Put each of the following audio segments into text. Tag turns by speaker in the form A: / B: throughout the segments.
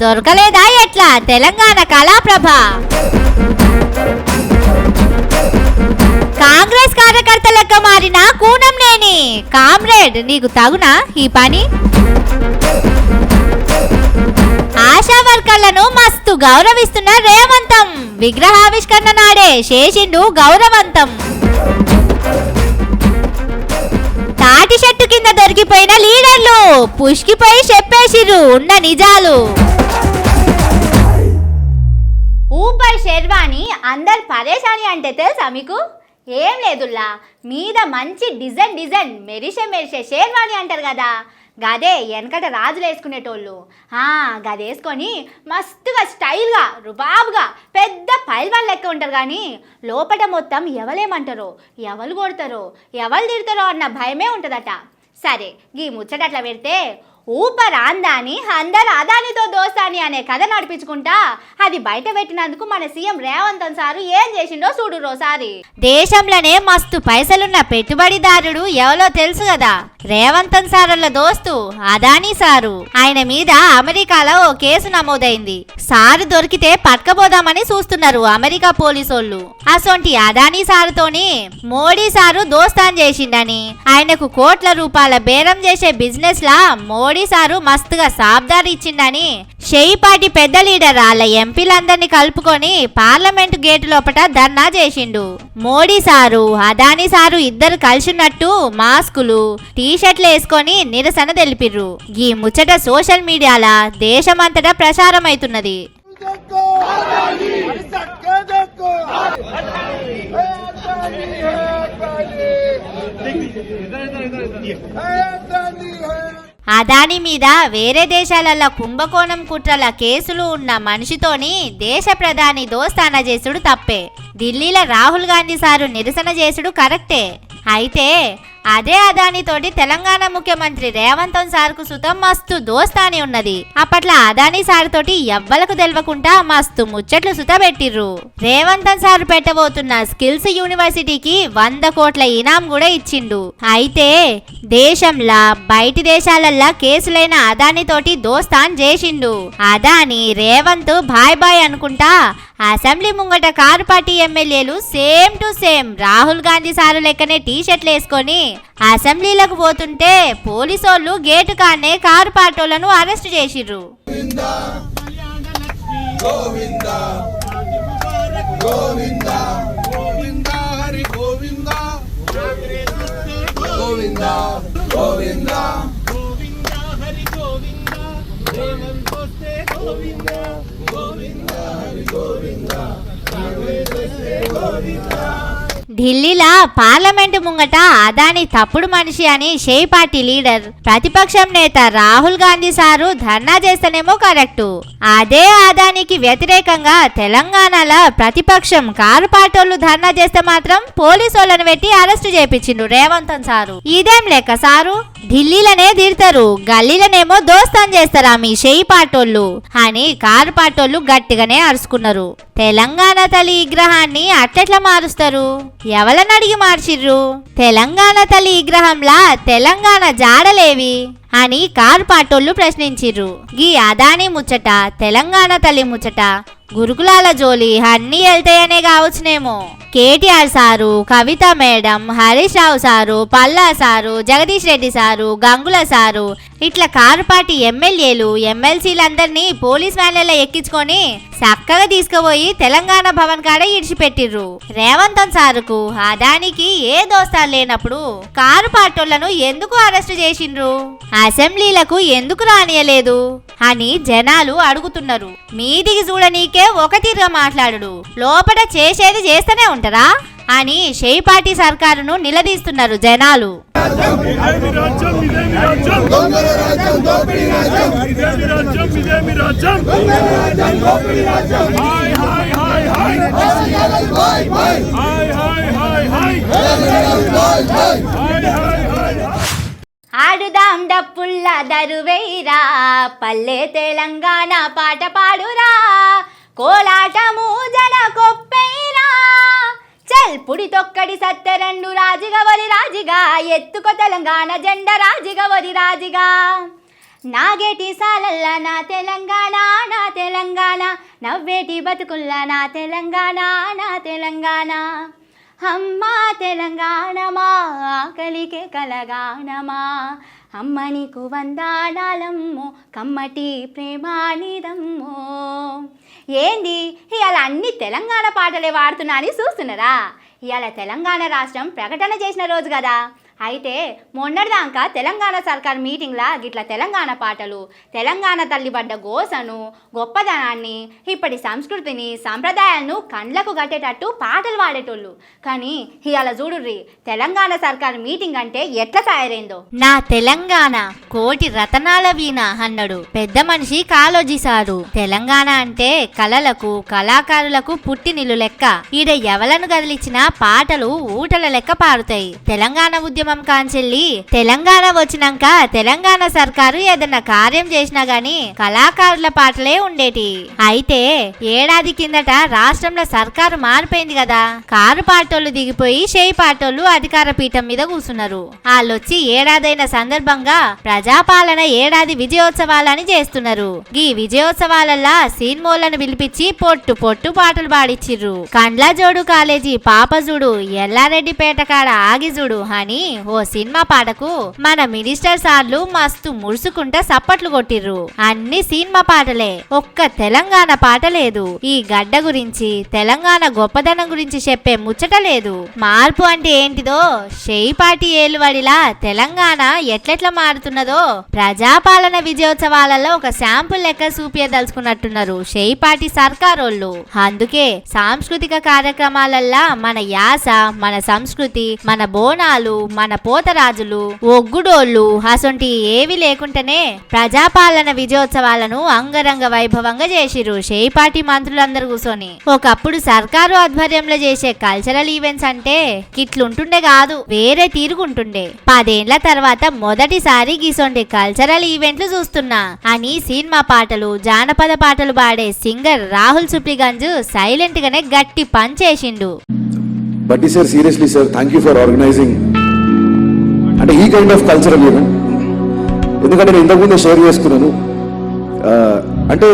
A: దొరకలేదా ఎట్లా? తెలంగాణ కళాప్రభ. కాంగ్రెస్ కార్యకర్త లెక్క మారిన కూనంనేని కామ్రేడ్ నీకు తగునా ఈ పని? ఆశా వర్కర్లను మస్తు గౌరవిస్తున్న రేవంతం. విగ్రహావిష్కరణ నాడే శేషిండు గౌరవంతం. తాటి చెట్టు కింద దొరికిపోయిన లీడర్లు పుష్కిపోయి చెప్పేసిర్రు ఉన్న నిజాలు. అందరు పరేషాని అంటే తెలుసా మీకు? ఏం లేదుల్లా. మీద మంచి డిజైన్ డిజైన్ మెరిసే మెరిసే షేర్వాణి అంటారు కదా. గదే వెనకట రాజులు వేసుకునేటోళ్ళు. ఆ, గదేసుకొని మస్తుగా స్టైల్గా రుబాబుగా పెద్ద పైల్వాన్ లెక్క ఉంటారు కానీ లోపట మొత్తం ఎవలేమంటారో ఎవరు కొడతారో ఎవరు తిడతారో అన్న భయమే ఉంటుందట. సరే గీ ముచ్చట అట్లా పెడితే ఊపర్ ఆందాని అందరు అదానితో దోస్తాని అనే కథ నడిపించుకుంటా. అది బయట పెట్టినందుకు మన సీఎం రేవంత్ సారు ఏం చేసిండో చూడు రోసారి దేశంలోనే మస్తు పైసలున్న పెట్టుబడిదారుడు ఎవరో తెలుసు కదా? రేవంత్ సారుల దోస్తు అదానీ సారు. ఆయన మీద అమెరికాలో ఓ కేసు నమోదైంది. సారు దొరికితే పట్టుకపోదామని చూస్తున్నారు అమెరికా పోలీసోళ్ళు. అసొంటి అదానీ సారుతోని మోడీ సారు దోస్తాన్ చేసిండని. ఆయనకు కోట్ల రూపాయల బేరం చేసే బిజినెస్ లా మోడీ మోడీ సారు మస్తుగా సాబ్దారి ఇచ్చిండని షేయిపాటి పెద్ద లీడర్ వాళ్ళ ఎంపీలందరినీ కలుపుకొని పార్లమెంట్ గేటు లోపల ధర్నా చేసిండు మోడీ సారు అదానీ సారు ఇద్దరు కలిసినట్టు మాస్కులు టీషర్ట్లు వేసుకొని నిరసన తెలిపిర్రు ఈ ముచ్చట సోషల్ మీడియాల దేశమంతటా
B: ప్రసారమైతున్నది Hey,
A: అదాని మీద వేరే దేశాలలో కుంభకోణం కుట్రల కేసులు ఉన్న మనిషితోని దేశ ప్రధాని దోస్తాన చేసుడు తప్పే. ఢిల్లీలో రాహుల్ గాంధీ సారు నిరసన చేసుడు కరెక్టే. అయితే అదే అదానితోటి తెలంగాణ ముఖ్యమంత్రి రేవంత్ సార్కు సుతం మస్తు దోస్తాని ఉన్నది. అప్పట్లో అదాని సార్ తోటి ఎవ్వలకు తెలవకుండా మస్తు ముచ్చట్లు సుత పెట్టిర్రు రేవంత్ సార్ పెట్టబోతున్న స్కిల్స్ యూనివర్సిటీకి వంద కోట్ల ఇనాం కూడా ఇచ్చిండు. అయితే దేశంలా బయటి దేశాలల్లా కేసులైన అదాని తోటి దోస్తాన్ చేసిండు. అదాని రేవంత్ బాయ్ బాయ్ అనుకుంటా అసెంబ్లీ ముంగట కారు పార్టీ ఎమ్మెల్యేలు same to same Rahul Gandhi sir లెక్కనే టీ షర్ట్లు వేసుకొని అసెంబ్లీలకు పోతుంటే పోలీసోళ్ళు గేటు కానే కారు పార్టీలను అరెస్ట్ చేసిర్రు.
B: గోవిందా
A: ఢిల్లీలా పార్లమెంటు ముంగట అదాని తప్పుడు మనిషి అని షే పార్టీ లీడర్ ప్రతిపక్షం నేత రాహుల్ గాంధీ సారు ధర్నా చేస్తేనేమో కరెక్టు. అదే అదానికి వ్యతిరేకంగా తెలంగాణలో ప్రతిపక్షం కారు పాటోళ్ళు ధర్నా చేస్తే మాత్రం పోలీసోళ్ళను పెట్టి అరెస్టు చేపించిండు రేవంతన్ సారు. ఇదేం లెక్క సారు? ఢిల్లీలోనే తీరుతారు గల్లీలనేమో దోస్తాన్ చేస్తారా మీ షెయి పాటోళ్ళు. అని కారు పాటోళ్ళు గట్టిగానే అరుచుకున్నారు తెలంగాణ తల్లి విగ్రహాన్ని అట్టెట్లా మారుస్తారు? ఎవలని అడిగి మార్చిర్రు? తెలంగాణ తల్లి విగ్రహంలా తెలంగాణ జాడలేవి? అని కారు పాటోళ్ళు ప్రశ్నించిర్రు. గీ అదాని ముచ్చట తెలంగాణ తల్లి ముచ్చట గురుకులాల జోలి అన్నీ వెళ్తాయనే కావచ్చునేమో. KTR sir Kavitha madam Harish Rao sir Palla sir Jagadish Reddy sir Gangula sir ఇట్లా కారుపాటి ఎమ్మెల్యేలు ఎమ్మెల్సీలందరినీ పోలీస్ వ్యాన్లలో ఎక్కించుకొని చక్కగా తీసుకుపోయి తెలంగాణ భవన్ కాడ ఇడిచిపెట్టిర్రు. రేవంతం సారుకు అదానికి ఏ దోస్తాలు లేనప్పుడు కారు పార్టోళ్ళను ఎందుకు అరెస్ట్ చేసిండ్రు? అసెంబ్లీలకు ఎందుకు రానియలేదు? అని జనాలు అడుగుతున్నారు. మీదికి చూడనీకే ఒక తీరుగా మాట్లాడు లోపల చేసేది చేస్తూనే ఉంటారా? అని షేపాటి సర్కారును నిలదీస్తున్నారు జనాలు. ఆడుదాం డప్పుల్ల దరువేరా పల్లె తెలంగాణ పాట పాడురా కోలాటము జన కొప్పేరా చల్ పుడి తొక్కడి సత్తెరండు రాజిగా వరి రాజిగా ఎత్తుకో తెలంగాణ జెండ రాజిగా వరి రాజిగా. నాగేటి సాలల్ల నా తెలంగాణ నా తెలంగాణ. నవ్వేటి బతుకుల్ల నా తెలంగాణ నా తెలంగాణ. అమ్మా తెలంగాణమా ఆకలికే కలగానమా. అమ్మ నీకు వందాడాలమ్మో కమ్మటి ప్రేమానిదమ్మో. ఏంది? ఇవాళ అన్ని తెలంగాణ పాటలే వాడుతున్నా అని చూస్తున్నారా? ఇవాళ తెలంగాణ రాష్ట్రం ప్రకటన చేసిన రోజు కదా. అయితే మొన్నటిదాకా తెలంగాణ సర్కార్ మీటింగ్లా గిట్ల తెలంగాణ పాటలు తెలంగాణ తల్లి పడ్డ గోసను గొప్పదనాన్ని ఇప్పటి సంస్కృతిని సంప్రదాయాలను కండ్లకు కట్టేటట్టు పాటలు పాడేటోళ్ళు. కానీ ఇవాళ చూడుర్రి తెలంగాణ సర్కార్ మీటింగ్ అంటే ఎట్లా తయారైందో? నా తెలంగాణ కోటి రతనాల వీణ అన్నాడు పెద్ద మనిషి కాలోజీసారు తెలంగాణ అంటే కళలకు కళాకారులకు పుట్టినిల్లు లెక్క. ఈడ ఎవలను కదిలిచ్చిన పాటలు ఊటల లెక్క పారుతాయి. తెలంగాణ ఉద్యమం కాంచెల్లి. తెలంగాణ వచ్చినాక తెలంగాణ సర్కారు ఏదైనా కార్యం చేసినా గాని కళాకారుల పాటలే ఉండేటి. అయితే ఏడాది కిందట రాష్ట్రంలో సర్కారు మారిపోయింది కదా. కారు పాటోళ్ళు దిగిపోయి చేయి పాటోళ్ళు అధికార పీఠం మీద కూర్చున్నారు. వాళ్ళొచ్చి ఏడాదైన సందర్భంగా ప్రజాపాలన ఏడాది విజయోత్సవాలని చేస్తున్నారు. ఈ విజయోత్సవాలల్లా సీన్మోలను పిలిపించి పొట్టు పొట్టు పాటలు పాడిచ్చిర్రు. కండ్లజోడు కాలేజీ పాపజుడు ఎల్లారెడ్డిపేట కాడ ఆగిజుడు అని ఓ సినిమా పాటకు మన మినిస్టర్ సార్లు మస్తు ముడుసుకుంటా సప్పట్లు కొట్టిర్రు. అన్ని సినిమా పాటలే. ఒక్క తెలంగాణ పాట లేదు. ఈ గడ్డ గురించి తెలంగాణ గొప్పదనం గురించి చెప్పే ముచ్చట లేదు. మార్పు అంటే ఏంటిదో షేయిపాటి ఏలువడిలా తెలంగాణ ఎట్లెట్లా మారుతున్నదో ప్రజాపాలన విజయోత్సవాలలో ఒక శాంపుల్ లెక్క చూపించదలుచుకున్నట్టున్నారు షేయిపాటి సర్కారోళ్ళు. అందుకే సాంస్కృతిక కార్యక్రమాలల్లా మన యాస మన సంస్కృతి మన బోనాలు మన మన పోతరాజులు ఒగ్గుడోళ్ళు అసొంటి ఏవి లేకుంటేనే ప్రజాపాలన విజయోత్సవాలను అంగరంగ వైభవంగా చేసిరు షేపాటి మంత్రులందరూ కూర్చొని ఒకప్పుడు సర్కారు ఆధ్వర్యంలో చేసే కల్చరల్ ఈవెంట్స్ అంటే కిట్లుంటుండే కాదు వేరే తీరుగుంటుండే పదేండ్ల తర్వాత మొదటిసారి గీసొంటి కల్చరల్ ఈవెంట్లు చూస్తున్నా. అని సినిమా పాటలు జానపద పాటలు పాడే సింగర్ రాహుల్ సుప్లిగంజ్ సైలెంట్ గానే గట్టి పంచేసిండు
C: Bhatti sir seriously sir thank you for organizing అంటే ఈ కైండ్ ఆఫ్ కల్చరల్ ఈవెంట్ ఎందుకంటే నేను ఇంతకుముందే షేర్ చేసుకున్నాను. అంటే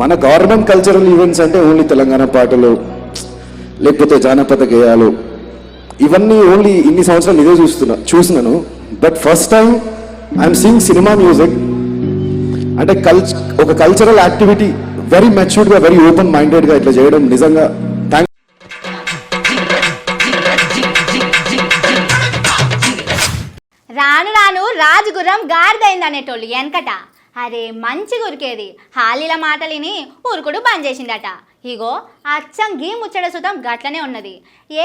C: మన గవర్నమెంట్ కల్చరల్ ఈవెంట్స్ అంటే ఓన్లీ తెలంగాణ పాటలు లేకపోతే జానపద గేయాలు ఇవన్నీ ఓన్లీ ఇన్ని సంవత్సరాలు ఇదే చూస్తున్నా చూసినాను. But first time I'm seeing cinema music అంటే కల్చ ఒక కల్చరల్ యాక్టివిటీ వెరీ మెచ్యూర్డ్గా వెరీ ఓపెన్ మైండెడ్గా ఇట్లా చేయడం నిజంగా
A: రాజుగుర్రం గారిదైంది అనేటోళ్ళు వెనకట అరే మంచి గురికేది. హాలీల మాటలిని ఊరుకుడు బంద్ చేసిందట. ఇగో అచ్చం గీ ముచ్చట సుతం గట్లనే ఉన్నది.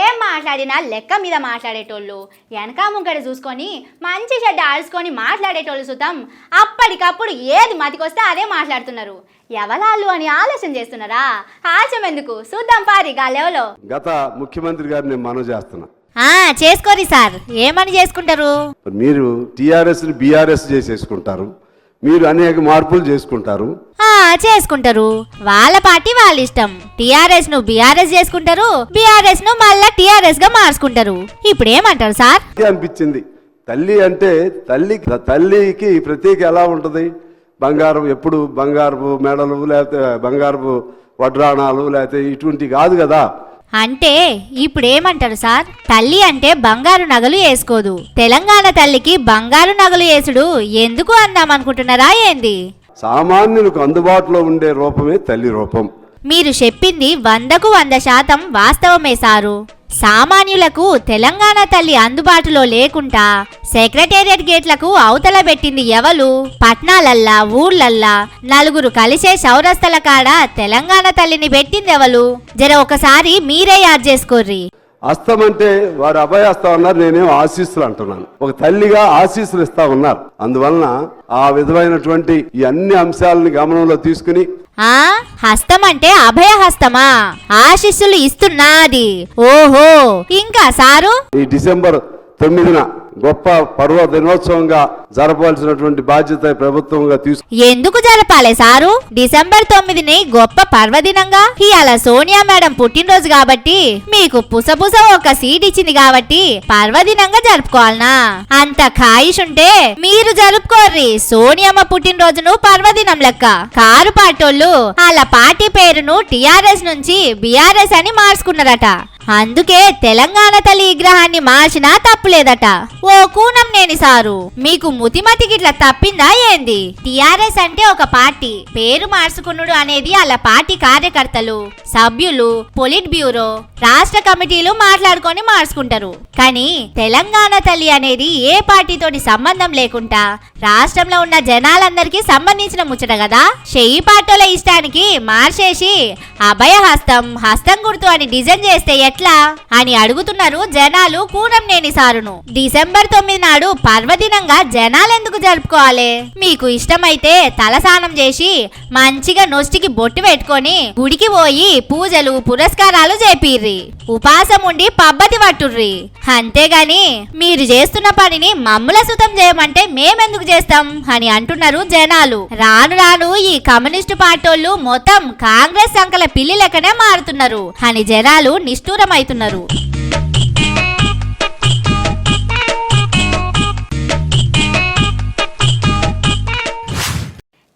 A: ఏం మాట్లాడినా లెక్క మీద మాట్లాడేటోళ్ళు. వెనక ముంగడ చూసుకొని మంచి చెడ్డ ఆడుచుకొని మాట్లాడేటోళ్ళు సుతం అప్పటికప్పుడు ఏది మతికొస్తే అదే మాట్లాడుతున్నారు. ఎవలాళ్ళు అని ఆలోచన చేస్తున్నారా? ఆశం ఎందుకు? చూద్దాం పారి గాలేవలో
D: గత ముఖ్యమంత్రి గారిని నేను చేస్తున్నా.
A: చేసుకోరి సార్. ఏమని చేసుకుంటారు?
D: మరి టీఆర్ఎస్ని బీఆర్ఎస్ చేసేసుకుంటారు. మీరు అనేక మార్పులు చేసుకుంటారు.
A: చేసుకుంటారు. వాళ్ళ పార్టీ వాళ్ళ ఇష్టం. టిఆర్ఎస్ను బీఆర్ఎస్ చేసుకుంటారు. బీఆర్ఎస్ను మళ్ళా టిఆర్ఎస్గా మార్చుకుంటారు. ఇప్పుడు ఏమంటారు సార్
D: అనిపించింది. తల్లి అంటే తల్లి తల్లికి ప్రత్యేక ఎలా ఉంటుంది? బంగారం ఎప్పుడు బంగారపు మెడలు లేకపోతే బంగారపు వడ్రాణాలు లేకపోతే ఇటువంటి కాదు కదా.
A: అంటే ఇప్పుడు ఏమంటారు సార్? తల్లి అంటే బంగారు నగలు వేసుకోదు తెలంగాణ తల్లికి బంగారు నగలు వేసుడు ఎందుకు అందాం అనుకుంటున్నారా ఏంది?
D: సామాన్యులకు అందుబాటులో ఉండే రూపమే తల్లి రూపం.
A: మీరు చెప్పింది వందకు వంద శాతం వాస్తవమే సారు. సామాన్యులకు తెలంగాణ తల్లి అందుబాటులో లేకుండా సెక్రటేరియట్ గేట్లకు అవతల పెట్టింది ఎవలు? పట్నాలల్లా ఊర్లల్లా? నలుగురు కలిసే చౌరస్తల కాడ తెలంగాణ తల్లిని పెట్టింది ఎవలు జర ఒకసారి మీరే యాద్ చేసుకోర్రి.
D: హస్తం అంటే వారు అభయహస్తం అన్నారు నేనేం ఆశీస్సులు అంటున్నాను. ఒక తల్లిగా ఆశీస్సులు ఇస్తా ఉన్నారు. అందువలన ఆ విధమైనటువంటి ఈ అన్ని అంశాలని గమనంలో తీసుకుని
A: ఆ హస్తం అంటే అభయ హస్తమా ఆశీస్సులు ఇస్తున్నాది ఓహో ఇంకా సారు?
D: ఈ డిసెంబర్ తొమ్మిదిన గొప్ప పర్వ దినోత్సవంగా జరపవలసినటువంటి బాధ్యత ప్రభుత్వంగా తీసుకు
A: ఎందుకు జరపాలి సారు? డిసెంబర్ తొమ్మిదిని గొప్ప పర్వదినంగా. ఇవాళ సోనియా మేడం పుట్టినరోజు కాబట్టి మీకు పుసపుస ఒక సీట్ ఇచ్చింది కాబట్టి పర్వదినంగా జరుపుకోవాలనా? అంత ఖాయిషుంటే మీరు జరుపుకోర్రి సోనియమ్మ పుట్టినరోజును పర్వదినం లెక్క. కారు పాటోళ్ళు వాళ్ళ పార్టీ పేరును టిఆర్ఎస్ నుంచి బిఆర్ఎస్ అని మార్చుకున్నారట. అందుకే తెలంగాణ తల్లి విగ్రహాన్ని మార్చినా తప్పులేదట ఓ కూనం నేని సారు. మీకు ముతిమతి గిట్ల తప్పిందా ఏంది? టిఆర్ఎస్ అంటే ఒక పార్టీ. పేరు మార్చుకునుడు అనేది అలా పార్టీ కార్యకర్తలు సభ్యులు పొలిట్ బ్యూరో రాష్ట్ర కమిటీలు మాట్లాడుకొని మార్చుకుంటారు. కానీ తెలంగాణ తల్లి అనేది ఏ పార్టీతోటి సంబంధం లేకుండా రాష్ట్రంలో ఉన్న జనాలందరికీ సంబంధించిన ముచ్చట కదా? చెయ్యి పార్టీల ఇష్టానికి మార్చేసి అభయ హస్తం హస్తం గుర్తు అని డిజైన్ చేస్తే ఎట్లా? అని అడుగుతున్నారు జనాలు కూనంనేని సారును. డిసెంబర్ తొమ్మిది నాడు పర్వదినంగా జనాలెందుకు జరుపుకోవాలి? మీకు ఇష్టమైతే తలస్నానం చేసి మంచిగా నొస్టికి బొట్టు పెట్టుకొని గుడికి పోయి పూజలు పురస్కారాలు చేపిర్రి. ఉపాసం ఉండి పబ్బతి పట్టుర్రి. అంతేగాని మీరు చేస్తున్న పనిని మమ్ముల సుతం చేయమంటే మేమెందుకు చేస్తాం? అని అంటున్నారు జనాలు. రాను రాను ఈ కమ్యూనిస్టు పార్టీ మొత్తం కాంగ్రెస్ సంకల పిల్లి లెక్కనే మారుతున్నారు. అని జనాలు నిష్ఠూరమైతున్నారు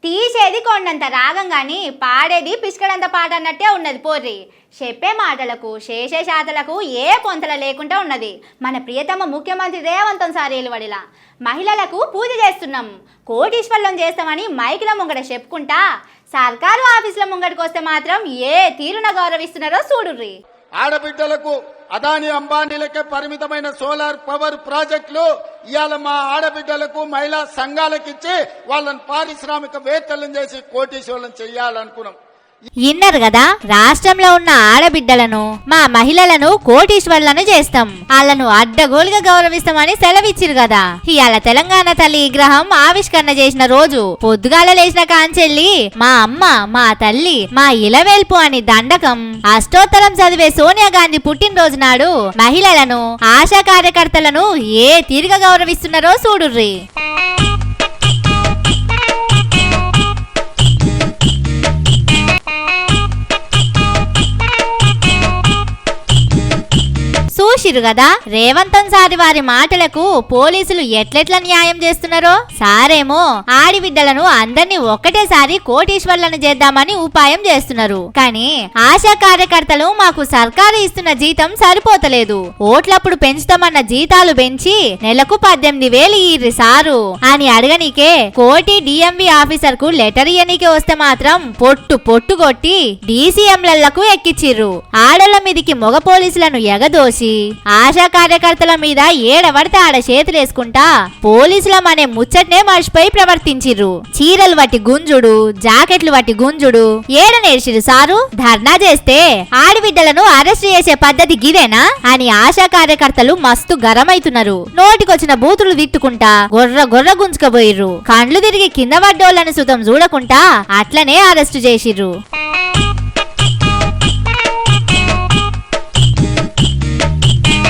A: తీసేది కొండంత రాగం కానీ పాడేది పిసికడంత పాట అన్నట్టే ఉన్నది పోర్రి. చెప్పే మాటలకు శేషే శాతలకు ఏ పొంతల లేకుండా ఉన్నది. మన ప్రియతమ ముఖ్యమంత్రి రేవంతం సార్ వడిలా మహిళలకు పూజ చేస్తున్నాం. కోటీశ్వరం చేస్తామని మైకిల ముంగట చెప్పుకుంటా. సర్కారు ఆఫీసుల ముంగడికి వస్తే మాత్రం ఏ తీరున గౌరవిస్తున్నారో చూడుర్రి.
E: ఆడబిడ్డలకు అదాని అంబానీలకే పరిమితమైన సోలార్ పవర్ ప్రాజెక్టులు ఇవాళ మా ఆడబిడ్డలకు మహిళా సంఘాలకు ఇచ్చి వాళ్ళని పారిశ్రామిక వేత్తలను చేసి కోటీశ్వరం చేయాలనుకున్నాం
A: ఇన్నరు కదా? రాష్ట్రంలో ఉన్న ఆడబిడ్డలను మా మహిళలను కోటీశ్వర్లను చేస్తాం. వాళ్ళను అడ్డగోలుగా గౌరవిస్తామని సెలవిచ్చిరు కదా. ఇవాళ తెలంగాణ తల్లి విగ్రహం ఆవిష్కరణ చేసిన రోజు పొద్దుగాల లేచిన కాంచెల్లి మా అమ్మ మా తల్లి మా ఇలవేల్పు అని దండకం అష్టోత్తరం చదివే సోనియా గాంధీ పుట్టినరోజు నాడు మహిళలను ఆశా కార్యకర్తలను ఏ తీరుగా గౌరవిస్తున్నారో చూడుర్రి. చూసిరు కదా? రేవంతం సారి వారి మాటలకు పోలీసులు ఎట్లెట్ల న్యాయం చేస్తున్నారో? సారేమో ఆడిబిడ్డలను అందరినీ ఒక్కటేసారి కోటీశ్వర్లను చేద్దామని ఉపాయం చేస్తున్నారు. కానీ ఆశా కార్యకర్తలు మాకు సర్కారు ఇస్తున్న జీతం సరిపోతలేదు. ఓట్లప్పుడు పెంచుతామన్న జీతాలు పెంచి నెలకు పద్దెనిమిది వేలు ఇర్రి సారు. అని అడగనీకే కోటి డిఎంవి ఆఫీసర్కు లెటర్ ఇయ్యనీకే వస్తే మాత్రం పొట్టు పొట్టు కొట్టి డీసీఎంలకు ఎక్కిచ్చిర్రు. ఆడోళ్ళ మీదికి మొగ పోలీసులను ఎగదోసి ఆశా కార్యకర్తల మీద ఏడబడితే ఆడ చేతులేసుకుంటా పోలీసులం అనే ముచ్చట్నే మర్చిపోయి ప్రవర్తించిర్రు. చీరలు వట్టి గుంజుడు జాకెట్లు వట్టి గుంజుడు. ఏడ నేర్చిరు సారు? ధర్నా చేస్తే ఆడబిడ్డలను అరెస్ట్ చేసే పద్ధతి గిదేనా? అని ఆశా కార్యకర్తలు మస్తు గరమైతున్నారు. నోటికొచ్చిన బూతులు తిట్టుకుంటా గొర్ర గొర్ర గుంజుకపోయిర్రు. కండ్లు తిరిగి కింద పడ్డోళ్ళని సుతం చూడకుండా అట్లనే అరెస్టు చేసిర్రు.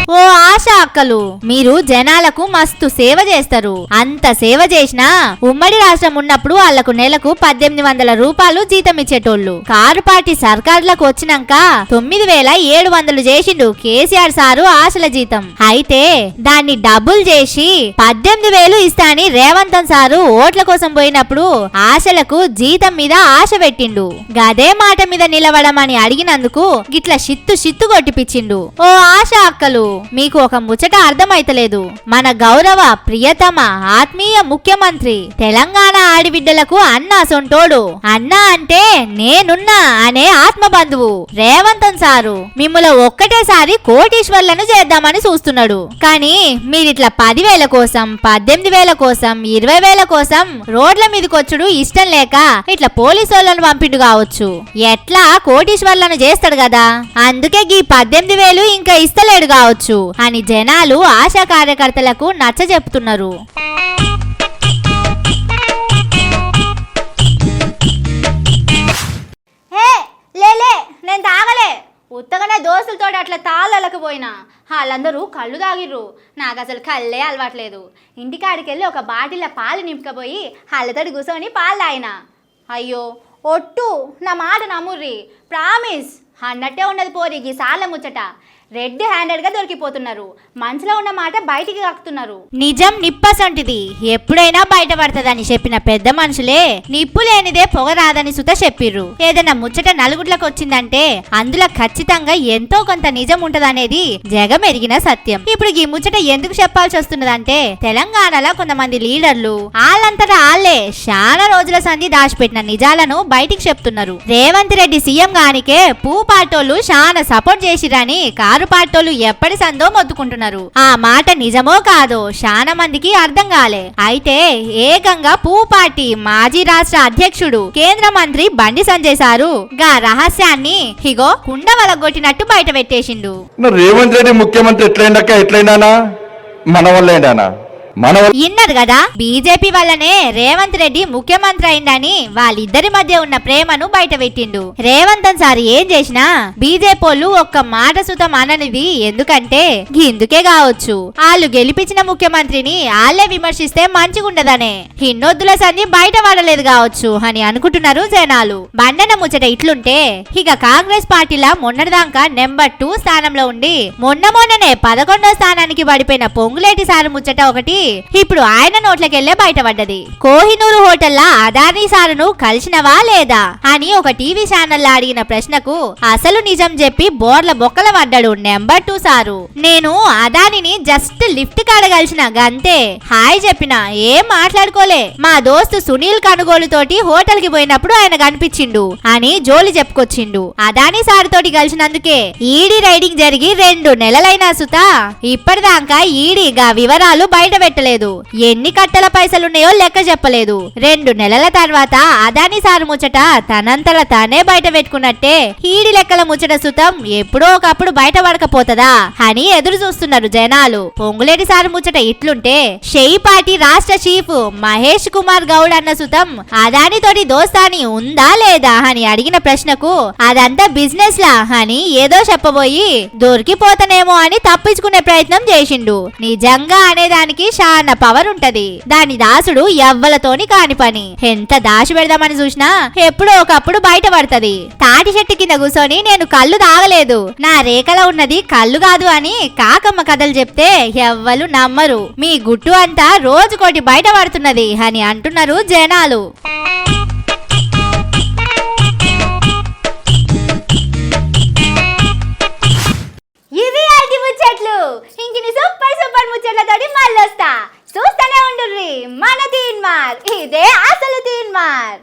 A: ఓ ఆశ అక్కలు. మీరు జనాలకు మస్తు సేవ చేస్తారు. అంత సేవ చేసినా ఉమ్మడి రాష్ట్రం ఉన్నప్పుడు వాళ్ళకు నెలకు పద్దెనిమిది వందల రూపాయలు జీతం ఇచ్చేటోళ్ళు. కారు పార్టీ సర్కార్లకు వచ్చినాక తొమ్మిది వేల ఏడు వందలు చేసిండు కేసీఆర్ సారు ఆశల జీతం. అయితే దాన్ని డబుల్ చేసి పద్దెనిమిది వేలు ఇస్తా అని రేవంతన్ సారు ఓట్ల కోసం పోయినప్పుడు ఆశలకు జీతం మీద ఆశ పెట్టిండు. గదే మాట మీద నిలవడమని అడిగినందుకు గిట్ల షిత్తు షిత్తు కొట్టిపిచ్చిండు. ఓ ఆశ అక్కలు మీకు ఒక ముచ్చట అర్థమైతలేదు. మన గౌరవ ప్రియతమ ఆత్మీయ ముఖ్యమంత్రి తెలంగాణ ఆడిబిడ్డలకు అన్న సొంటోడు. అన్న అంటే నేనున్నా అనే ఆత్మ బంధువు రేవంతన్ సారు. మిమ్మల్ని ఒక్కటేసారి కోటీశ్వర్లను చేద్దామని చూస్తున్నాడు. కానీ మీరిట్లా పదివేల కోసం పద్దెనిమిది వేల కోసం ఇరవై వేల కోసం రోడ్ల మీదకొచ్చుడు ఇష్టం లేక ఇట్లా పోలీసు వాళ్ళను పంపిండు కావచ్చు. ఎట్లా కోటీశ్వర్లను చేస్తాడు కదా? అందుకే గీ పద్దెనిమిది వేలు ఇంకా ఇస్తలేడు కావచ్చు అని జనాలు ఆశా కార్యకర్తలకు నచ్చ చెప్తున్నారు.
F: హే లేలే నేను తాగలే. ఉత్తగానే దోస్తులతో అట్లా తాళ్ళలకు పోయినా. వాళ్ళందరూ కళ్ళు తాగిర్రు. నాకు అసలు కళ్ళే అలవాట్లేదు. ఇంటికాడికి వెళ్ళి ఒక బాటిల్లో పాలు నింపుకపోయి వాళ్ళతోటి కూర్చొని పాలు తాగిన. అయ్యో ఒట్టు నా మాట నమ్ముర్రి. ప్రామిస్ అన్నట్టే ఉన్నది పోరి ఈ సార్ల ముచ్చట. రెడ్ హ్యాండెడ్గా దొరికిపోతున్నారు. మనసులో ఉన్న మాట బయటికి కాకుతున్నారు
A: నిజం నిప్పసంటిది. ఎప్పుడైనా బయటపడతదని చెప్పిన పెద్ద మనుషులే నిప్పు లేనిదే పొగ రాదని సుత చెప్పిర్రు. ఏదైనా ముచ్చట నలుగుట్లకు వచ్చిందంటే అందులో ఖచ్చితంగా ఎంతో కొంత నిజం ఉంటదనేది జగం ఎరిగిన సత్యం. ఇప్పుడు ఈ ముచ్చట ఎందుకు చెప్పాల్సి వస్తున్నదంటే తెలంగాణలో కొంతమంది లీడర్లు వాళ్ళంతటా వాళ్ళే చాలా రోజుల సంధి దాచిపెట్టిన నిజాలను బయటికి చెప్తున్నారు. రేవంత్ రెడ్డి సీఎం గానికే పూ పాటోళ్ళు చాలా సపోర్ట్ చేసిరని కారు ఎప్పటి సందో మొత్తుకుంటున్నారు ఆ మాట నిజమో కాదో చాలా మందికి అర్థం కాలే. అయితే ఏకంగా పూ పార్టీ మాజీ రాష్ట్ర అధ్యక్షుడు కేంద్ర మంత్రి బండి సంజయ్ సారు గా రహస్యాన్ని హిగో కుండ వలగొట్టినట్టు బయట పెట్టేసిండు.
G: రేవంత్ రెడ్డి ముఖ్యమంత్రి ఎట్లయిందక్క ఎట్లయిందానా మన వల్లేండానా మన వల్ల
A: కదా? బీజేపీ వల్లనే రేవంత్ రెడ్డి ముఖ్యమంత్రి అయిందని వాళ్ళిద్దరి మధ్య ఉన్న ప్రేమను బయట పెట్టిండు. రేవంత్ సార్ ఏం చేసినా బీజేపీలు ఒక్క మాట సుతం అననిది ఎందుకంటే ఇందుకే కావచ్చు. వాళ్ళు గెలిపించిన ముఖ్యమంత్రిని వాళ్ళే విమర్శిస్తే మంచిగుండదనే. హిన్నొద్దుల సంధి బయట పడలేదు కావచ్చు అని అనుకుంటున్నారు జనాలు. బండన ముచ్చట ఇట్లుంటే ఇక కాంగ్రెస్ పార్టీలా మొన్నటిదాకా నెంబర్ టూ స్థానంలో ఉండి మొన్న మొన్ననే పదకొండో స్థానానికి పడిపోయిన పొంగులేటి సార్ ముచ్చట ఒకటి ఇప్పుడు ఆయన నోట్లకెళ్ళే బయటపడ్డది. కోహినూరు హోటల్లా అదానీ సారును కలిసినవా లేదా అని ఒక టీవీ ఛానల్ అడిగిన ప్రశ్నకు అసలు నిజం చెప్పి బోర్ల బొక్కల పడ్డాడు నెంబర్ టూ సారు. నేను అదానిని జస్ట్ లిఫ్ట్ కాడ గంతే. హాయ్ చెప్పిన ఏం మాట్లాడుకోలే. మా దోస్తు సునీల్ కనుగోలు తోటి హోటల్కి పోయినప్పుడు ఆయన కనిపించిండు అని జోలి చెప్పుకొచ్చిండు. అదాని సార్ తోటి కలిసినందుకే ఈడీ రైడింగ్ జరిగి రెండు నెలలైనా సుత. ఇప్పటిదాకా ఈడీగా వివరాలు బయట పెట్టలేదు ఎన్ని కట్టల పైసలున్నాయో లెక్క చెప్పలేదు. రెండు నెలల తర్వాత అదాని సార్ ముచ్చట తనంతల తానే బయట పెట్టుకున్నట్టే హీడి లెక్కల ముచ్చట సుతం ఎప్పుడో ఒకప్పుడు బయట పడకపోతదా అని ఎదురు చూస్తున్నారు జనాలు. పొంగులేటి సార్ ముచ్చట ఇట్లుంటే షెయి పార్టీ రాష్ట్ర చీఫ్ మహేష్ కుమార్ గౌడ్ అన్న సుతం అదాని తోటి దోస్తాని ఉందా లేదా అని అడిగిన ప్రశ్నకు అదంతా బిజినెస్ లా అని ఏదో చెప్పబోయి దొరికిపోతానేమో అని తప్పించుకునే ప్రయత్నం చేసిండు. నిజంగా అనేదానికి చాలా పవర్ ఉంటది. దాని దాసుడు ఎవ్వలతోని కాని పని. ఎంత దాచి పెడదామని చూసినా ఎప్పుడో ఒకప్పుడు బయట పడుతుంది. తాటి చెట్టు కింద కూర్చొని నేను కళ్ళు తాగలేదు. నా రేఖలో ఉన్నది కళ్ళు కాదు అని కాకమ్మ కథలు చెప్తే ఎవ్వలు నమ్మరు. మీ గుట్టు అంతా రోజుకోటి బయట పడుతున్నది అని అంటున్నారు జనాలు.
F: ముచ్చట్లు ఇంకిని సూపర్ సూపర్ ముచ్చట్లతోటి మళ్ళీ వస్తా చూస్తూనే ఉండుర్రి. మన తీన్మార్. ఇదే అసలు తీన్మార్.